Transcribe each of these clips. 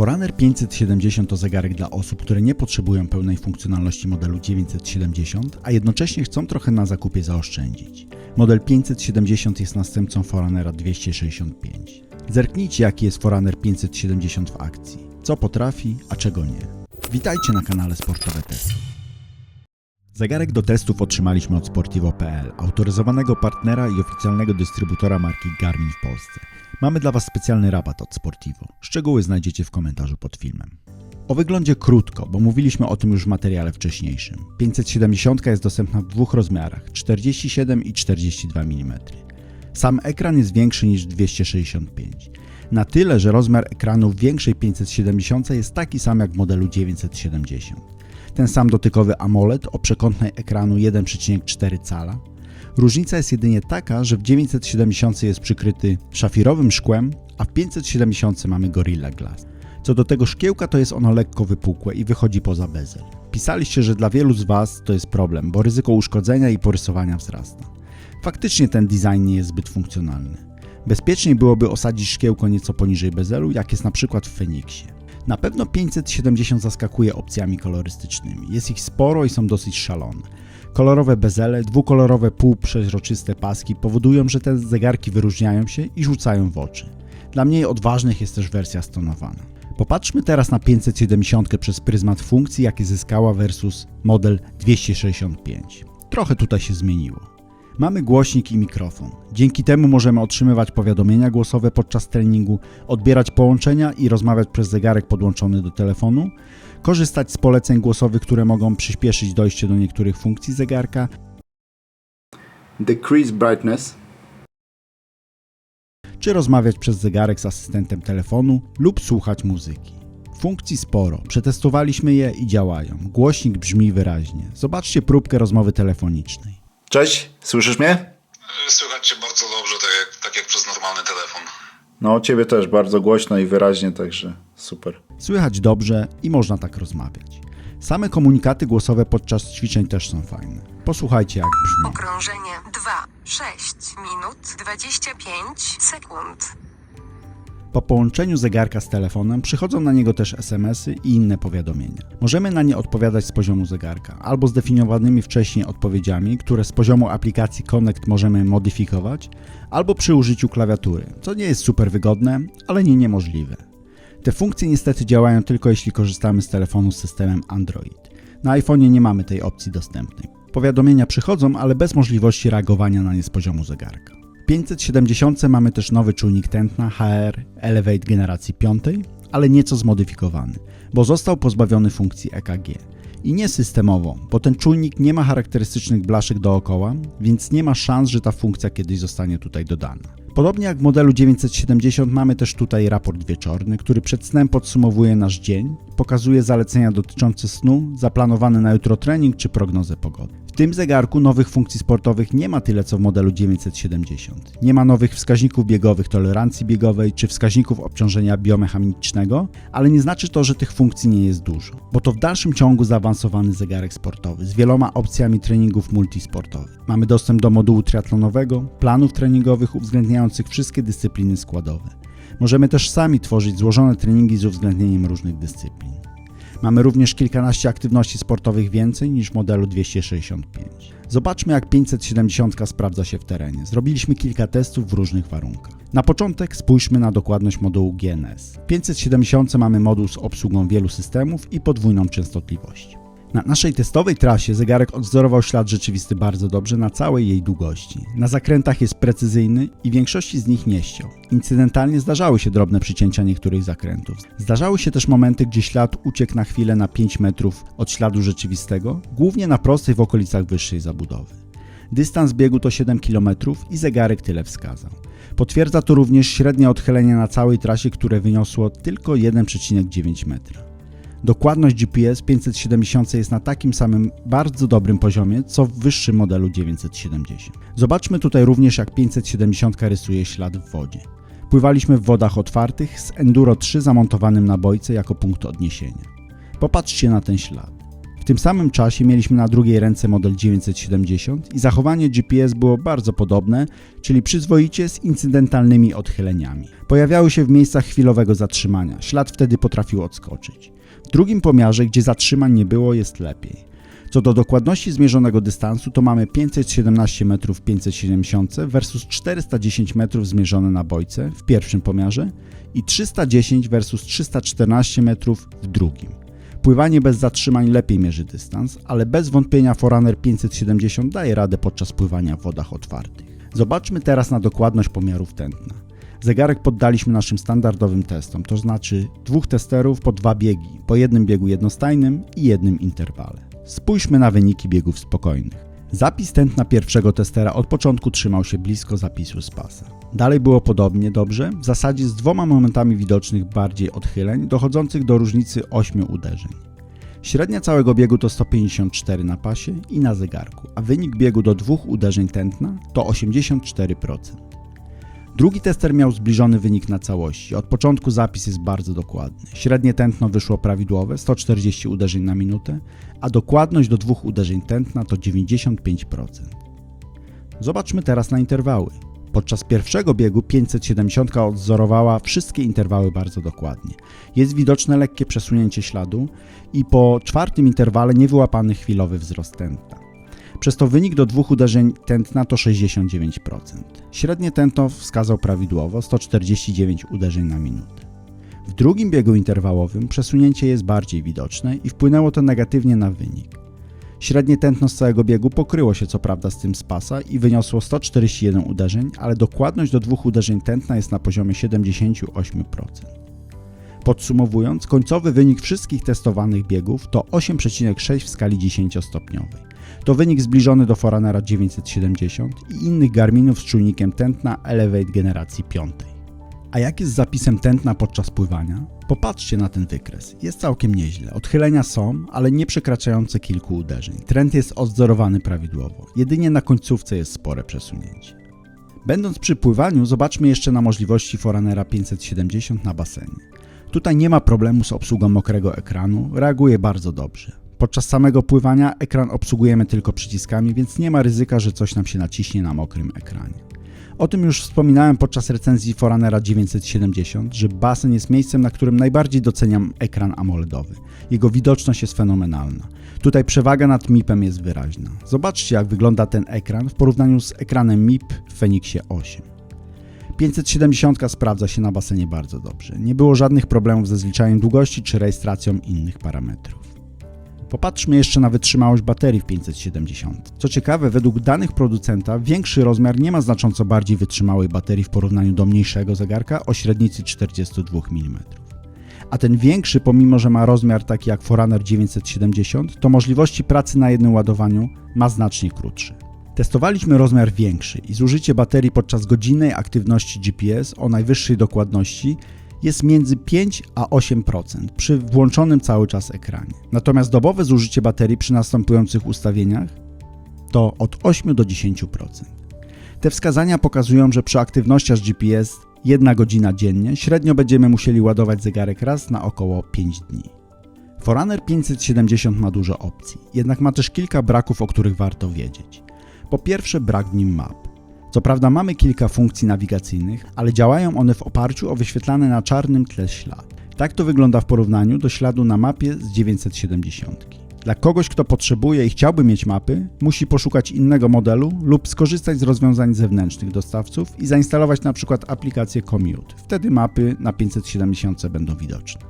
Forerunner 570 to zegarek dla osób, które nie potrzebują pełnej funkcjonalności modelu 970, a jednocześnie chcą trochę na zakupie zaoszczędzić. Model 570 jest następcą Forerunnera 265. Zerknijcie jaki jest Forerunner 570 w akcji. Co potrafi, a czego nie. Witajcie na kanale Sportowe Testy. Zegarek do testów otrzymaliśmy od Sportivo.pl, autoryzowanego partnera i oficjalnego dystrybutora marki Garmin w Polsce. Mamy dla Was specjalny rabat od Sportivo. Szczegóły znajdziecie w komentarzu pod filmem. O wyglądzie krótko, bo mówiliśmy o tym już w materiale wcześniejszym. 570 jest dostępna w dwóch rozmiarach 47 i 42 mm. Sam ekran jest większy niż 265. Na tyle, że rozmiar ekranu w większej 570 jest taki sam jak w modelu 970. Ten sam dotykowy AMOLED o przekątnej ekranu 1,4 cala. Różnica jest jedynie taka, że w 970 jest przykryty szafirowym szkłem, a w 570 mamy Gorilla Glass. Co do tego szkiełka, to jest ono lekko wypukłe i wychodzi poza bezel. Pisaliście, że dla wielu z Was to jest problem, bo ryzyko uszkodzenia i porysowania wzrasta. Faktycznie ten design nie jest zbyt funkcjonalny. Bezpieczniej byłoby osadzić szkiełko nieco poniżej bezelu, jak jest na przykład w Fenixie. Na pewno 570 zaskakuje opcjami kolorystycznymi. Jest ich sporo i są dosyć szalone. Kolorowe bezele, dwukolorowe półprzeźroczyste paski powodują, że te zegarki wyróżniają się i rzucają w oczy. Dla mniej odważnych jest też wersja stonowana. Popatrzmy teraz na 570 przez pryzmat funkcji, jakie zyskała versus model 265. Trochę tutaj się zmieniło. Mamy głośnik i mikrofon. Dzięki temu możemy otrzymywać powiadomienia głosowe podczas treningu, odbierać połączenia i rozmawiać przez zegarek podłączony do telefonu, korzystać z poleceń głosowych, które mogą przyspieszyć dojście do niektórych funkcji zegarka, decrease brightness, czy rozmawiać przez zegarek z asystentem telefonu lub słuchać muzyki. Funkcji sporo, przetestowaliśmy je i działają. Głośnik brzmi wyraźnie. Zobaczcie próbkę rozmowy telefonicznej. Cześć, słyszysz mnie? Słychać cię bardzo dobrze, tak jak, tak jak przez normalny telefon. No, ciebie też bardzo głośno i wyraźnie, także super. Słychać dobrze i można tak rozmawiać. Same komunikaty głosowe podczas ćwiczeń też są fajne. Posłuchajcie jak brzmi. Okrążenie 2, 6 minut 25 sekund. Po połączeniu zegarka z telefonem przychodzą na niego też SMS-y i inne powiadomienia. Możemy na nie odpowiadać z poziomu zegarka, albo zdefiniowanymi wcześniej odpowiedziami, które z poziomu aplikacji Connect możemy modyfikować, albo przy użyciu klawiatury, co nie jest super wygodne, ale nie niemożliwe. Te funkcje niestety działają tylko jeśli korzystamy z telefonu z systemem Android. Na iPhone'ie nie mamy tej opcji dostępnej. Powiadomienia przychodzą, ale bez możliwości reagowania na nie z poziomu zegarka. W 570 mamy też nowy czujnik tętna HR Elevate generacji 5, ale nieco zmodyfikowany, bo został pozbawiony funkcji EKG. I nie systemowo, bo ten czujnik nie ma charakterystycznych blaszek dookoła, więc nie ma szans, że ta funkcja kiedyś zostanie tutaj dodana. Podobnie jak w modelu 970 mamy też tutaj raport wieczorny, który przed snem podsumowuje nasz dzień, pokazuje zalecenia dotyczące snu, zaplanowany na jutro trening czy prognozę pogody. Tym zegarku nowych funkcji sportowych nie ma tyle co w modelu 970. Nie ma nowych wskaźników biegowych tolerancji biegowej czy wskaźników obciążenia biomechanicznego, ale nie znaczy to, że tych funkcji nie jest dużo, bo to w dalszym ciągu zaawansowany zegarek sportowy z wieloma opcjami treningów multisportowych. Mamy dostęp do modułu triatlonowego, planów treningowych uwzględniających wszystkie dyscypliny składowe. Możemy też sami tworzyć złożone treningi z uwzględnieniem różnych dyscyplin. Mamy również kilkanaście aktywności sportowych więcej niż w modelu 265. Zobaczmy jak 570 sprawdza się w terenie. Zrobiliśmy kilka testów w różnych warunkach. Na początek spójrzmy na dokładność modułu GNS. W 570 mamy moduł z obsługą wielu systemów i podwójną częstotliwość. Na naszej testowej trasie zegarek odwzorował ślad rzeczywisty bardzo dobrze na całej jej długości. Na zakrętach jest precyzyjny i większości z nich nie ściął. Incydentalnie zdarzały się drobne przycięcia niektórych zakrętów. Zdarzały się też momenty, gdzie ślad uciekł na chwilę na 5 metrów od śladu rzeczywistego, głównie na prostej w okolicach wyższej zabudowy. Dystans biegu to 7 km i zegarek tyle wskazał. Potwierdza to również średnie odchylenie na całej trasie, które wyniosło tylko 1,9 metra. Dokładność GPS 570 jest na takim samym bardzo dobrym poziomie, co w wyższym modelu 970. Zobaczmy tutaj również jak 570 rysuje ślad w wodzie. Pływaliśmy w wodach otwartych z Enduro 3 zamontowanym na bojce jako punkt odniesienia. Popatrzcie na ten ślad. W tym samym czasie mieliśmy na drugiej ręce model 970 i zachowanie GPS było bardzo podobne, czyli przyzwoicie z incydentalnymi odchyleniami. Pojawiały się w miejscach chwilowego zatrzymania, ślad wtedy potrafił odskoczyć. W drugim pomiarze, gdzie zatrzymań nie było, jest lepiej. Co do dokładności zmierzonego dystansu, to mamy 517 metrów w 570 versus 410 metrów zmierzone na bojce w pierwszym pomiarze i 310 versus 314 metrów w drugim. Pływanie bez zatrzymań lepiej mierzy dystans, ale bez wątpienia Forerunner 570 daje radę podczas pływania w wodach otwartych. Zobaczmy teraz na dokładność pomiarów tętna. Zegarek poddaliśmy naszym standardowym testom, to znaczy dwóch testerów po dwa biegi, po jednym biegu jednostajnym i jednym interwale. Spójrzmy na wyniki biegów spokojnych. Zapis tętna pierwszego testera od początku trzymał się blisko zapisu z pasa. Dalej było podobnie dobrze, w zasadzie z dwoma momentami widocznych bardziej odchyleń, dochodzących do różnicy 8 uderzeń. Średnia całego biegu to 154 na pasie i na zegarku, a wynik biegu do dwóch uderzeń tętna to 84%. Drugi tester miał zbliżony wynik na całości. Od początku zapis jest bardzo dokładny. Średnie tętno wyszło prawidłowe 140 uderzeń na minutę, a dokładność do dwóch uderzeń tętna to 95%. Zobaczmy teraz na interwały. Podczas pierwszego biegu 570 odzorowała wszystkie interwały bardzo dokładnie. Jest widoczne lekkie przesunięcie śladu i po czwartym interwale niewyłapany chwilowy wzrost tętna. Przez to wynik do dwóch uderzeń tętna to 69%. Średnie tętno wskazał prawidłowo 149 uderzeń na minutę. W drugim biegu interwałowym przesunięcie jest bardziej widoczne i wpłynęło to negatywnie na wynik. Średnie tętno z całego biegu pokryło się co prawda z tym z pasa i wyniosło 141 uderzeń, ale dokładność do dwóch uderzeń tętna jest na poziomie 78%. Podsumowując, końcowy wynik wszystkich testowanych biegów to 8,6 w skali 10-stopniowej. To wynik zbliżony do Forerunnera 970 i innych Garminów z czujnikiem tętna Elevate generacji 5. A jak jest z zapisem tętna podczas pływania? Popatrzcie na ten wykres. Jest całkiem nieźle. Odchylenia są, ale nie przekraczające kilku uderzeń. Trend jest odzorowany prawidłowo. Jedynie na końcówce jest spore przesunięcie. Będąc przy pływaniu, zobaczmy jeszcze na możliwości Forerunnera 570 na basenie. Tutaj nie ma problemu z obsługą mokrego ekranu, reaguje bardzo dobrze. Podczas samego pływania ekran obsługujemy tylko przyciskami, więc nie ma ryzyka, że coś nam się naciśnie na mokrym ekranie. O tym już wspominałem podczas recenzji Forerunnera 970, że basen jest miejscem, na którym najbardziej doceniam ekran AMOLEDowy. Jego widoczność jest fenomenalna. Tutaj przewaga nad MIP-em jest wyraźna. Zobaczcie jak wygląda ten ekran w porównaniu z ekranem MIP w Fenixie 8. 570 sprawdza się na basenie bardzo dobrze. Nie było żadnych problemów ze zliczaniem długości czy rejestracją innych parametrów. Popatrzmy jeszcze na wytrzymałość baterii w 570. Co ciekawe, według danych producenta większy rozmiar nie ma znacząco bardziej wytrzymałej baterii w porównaniu do mniejszego zegarka o średnicy 42 mm. A ten większy, pomimo że ma rozmiar taki jak Forerunner 970, to możliwości pracy na jednym ładowaniu ma znacznie krótsze. Testowaliśmy rozmiar większy i zużycie baterii podczas godzinnej aktywności GPS o najwyższej dokładności jest między 5 a 8% przy włączonym cały czas ekranie. Natomiast dobowe zużycie baterii przy następujących ustawieniach to od 8 do 10%. Te wskazania pokazują, że przy aktywnościach GPS 1 godzina dziennie średnio będziemy musieli ładować zegarek raz na około 5 dni. Forerunner 570 ma dużo opcji, jednak ma też kilka braków, o których warto wiedzieć. Po pierwsze brak w nim map. Co prawda mamy kilka funkcji nawigacyjnych, ale działają one w oparciu o wyświetlany na czarnym tle ślad. Tak to wygląda w porównaniu do śladu na mapie z 970. Dla kogoś, kto potrzebuje i chciałby mieć mapy, musi poszukać innego modelu lub skorzystać z rozwiązań zewnętrznych dostawców i zainstalować przykład aplikację Commute. Wtedy mapy na 570 będą widoczne.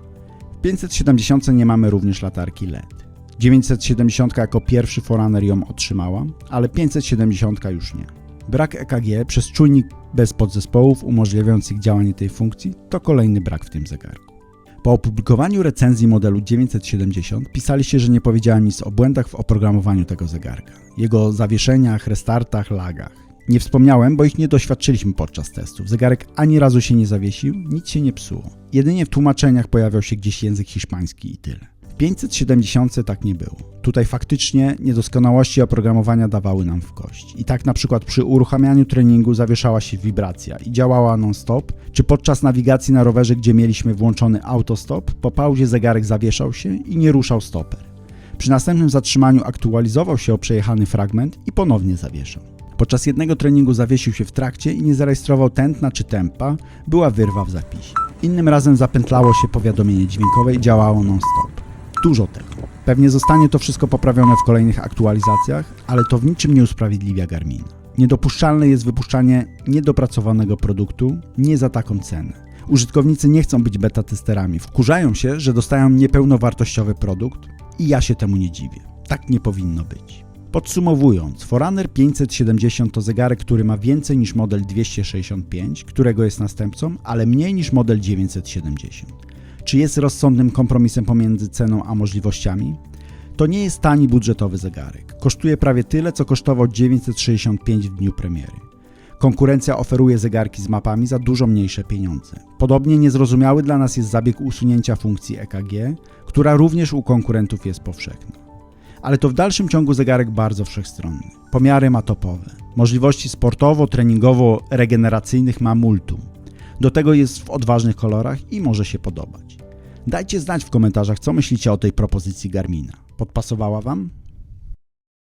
W 570 nie mamy również latarki LED. 970 jako pierwszy Forerunner ją otrzymała, ale 570 już nie. Brak EKG przez czujnik bez podzespołów umożliwiających działanie tej funkcji to kolejny brak w tym zegarku. Po opublikowaniu recenzji modelu 970 pisaliście, że nie powiedziałem nic o błędach w oprogramowaniu tego zegarka, jego zawieszeniach, restartach, lagach. Nie wspomniałem, bo ich nie doświadczyliśmy podczas testów. Zegarek ani razu się nie zawiesił, nic się nie psuło. Jedynie w tłumaczeniach pojawiał się gdzieś język hiszpański i tyle. W 570 tak nie było. Tutaj faktycznie niedoskonałości oprogramowania dawały nam w kość. I tak na przykład przy uruchamianiu treningu zawieszała się wibracja i działała non-stop, czy podczas nawigacji na rowerze, gdzie mieliśmy włączony autostop, po pauzie zegarek zawieszał się i nie ruszał stoper. Przy następnym zatrzymaniu aktualizował się o przejechany fragment i ponownie zawieszał. Podczas jednego treningu zawiesił się w trakcie i nie zarejestrował tętna czy tempa, była wyrwa w zapisie. Innym razem zapętlało się powiadomienie dźwiękowe i działało non-stop. Dużo tego. Pewnie zostanie to wszystko poprawione w kolejnych aktualizacjach, ale to w niczym nie usprawiedliwia Garmina. Niedopuszczalne jest wypuszczanie niedopracowanego produktu nie za taką cenę. Użytkownicy nie chcą być beta testerami, wkurzają się, że dostają niepełnowartościowy produkt i ja się temu nie dziwię. Tak nie powinno być. Podsumowując, Forerunner 570 to zegarek, który ma więcej niż model 265, którego jest następcą, ale mniej niż model 970. Czy jest rozsądnym kompromisem pomiędzy ceną a możliwościami? To nie jest tani budżetowy zegarek. Kosztuje prawie tyle, co kosztował 965 w dniu premiery. Konkurencja oferuje zegarki z mapami za dużo mniejsze pieniądze. Podobnie niezrozumiały dla nas jest zabieg usunięcia funkcji EKG, która również u konkurentów jest powszechna. Ale to w dalszym ciągu zegarek bardzo wszechstronny. Pomiary ma topowe. Możliwości sportowo-treningowo-regeneracyjnych ma multum. Do tego jest w odważnych kolorach i może się podobać. Dajcie znać w komentarzach, co myślicie o tej propozycji Garmina. Podpasowała Wam?